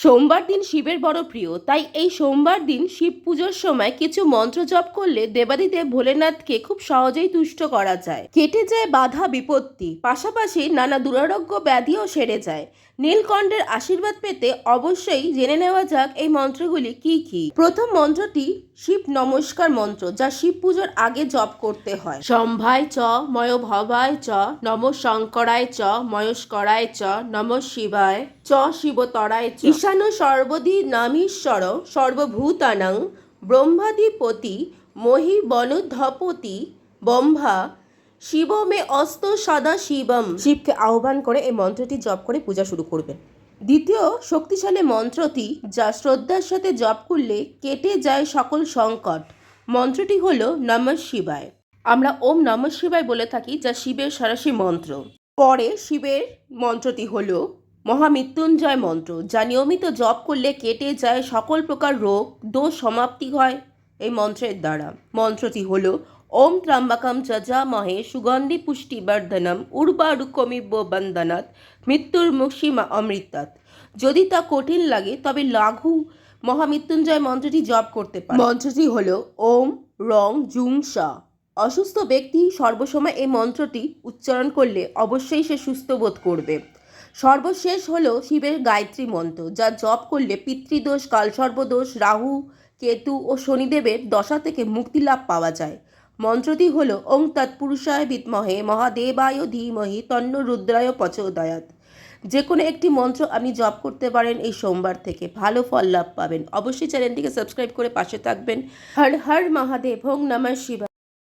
সোমবার দিন শিবের বড় প্রিয়, তাই এই সোমবার দিন শিব পুজোর সময় কিছু মন্ত্র জপ করলে দেবাদিদেব ভোলেনাথকে খুব সহজেই তুষ্ট করা যায়। কেটে যায় বাধা বিপত্তি, পাশাপাশি নানা দুরারোগ্য ব্যাধিও সেরে যায়। নীলকণ্ঠের আশীর্বাদ পেতে অবশ্যই জেনে নেওয়া যাক এই মন্ত্রগুলি কি কি। প্রথম মন্ত্রটি শিব নমস্কার মন্ত্র, যা শিব পুজোর আগে জপ করতে হয়। সম্ভায় চ, ময় ভবায় চ, নম শঙ্করায় চ, ময়স্করায় চ, নম শিবায় চ শিবতরায় ঈশান সর্বদি নামীশ্বর সর্বভূতানাং ব্রহ্মাধিপতি মহি বনধপতি ব্রহ্মা শিব মে অস্ত সদা শিবম। শিবকে আহ্বান করে এই মন্ত্রটি জপ করে পূজা শুরু করবেন দ্বিতীয় শক্তিশালী মন্ত্রটি যা শ্রদ্ধার সাথে জপ করলে কেটে যায় সকল সংকট। মন্ত্রটি হলো নম শিবায়। আমরা ওম নম শিবায় বলে থাকি যা শিবের সরাসরি মন্ত্র। পরে শিবের মন্ত্রটি হলো মহামৃত্যুঞ্জয় মন্ত্র, যা নিয়মিত জপ করলে কেটে যায় সকল প্রকার রোগ, দোষ সমাপ্তি হয় এই মন্ত্রের দ্বারা। মন্ত্রটি হল, ওম ত্রাম্বাকাম যজামহে সুগন্ধি পুষ্টি বর্ধনম উর্বারুকমিব্য বন্দনাথ মৃত্যুর মুক্ষিমা অমৃতাৎ। যদি তা কঠিন লাগে, তবে লাঘু মহামৃত্যুঞ্জয় মন্ত্রটি জপ করতে পারে। মন্ত্রটি হল, ওম রং জুং সা। অসুস্থ ব্যক্তি সর্বসময় এই মন্ত্রটি উচ্চারণ করলে অবশ্যই সে সুস্থ বোধ করবে। সর্বশেষ হলো শিবের গায়ত্রী মন্ত্র, যা জপ করলে পিতৃদোষ, কালসর্বদোষ, রাহু, কেতু ও শনিদেবের দশা থেকে মুক্তি লাভ পাওয়া যায়। মন্ত্রটি হল, ওং তৎপুরুষায় বিদ্মহে মহাদেবায় ধীমহি তন্ন রুদ্রায় পচোদয়াত যে কোনো একটি মন্ত্র আপনি জপ করতে পারেন এই সোমবার থেকে, ভালো ফল লাভ পাবেন। অবশ্যই চ্যানেলটিকে সাবস্ক্রাইব করে পাশে থাকবেন। হর হর মহাদেব হোং নমঃ শিবা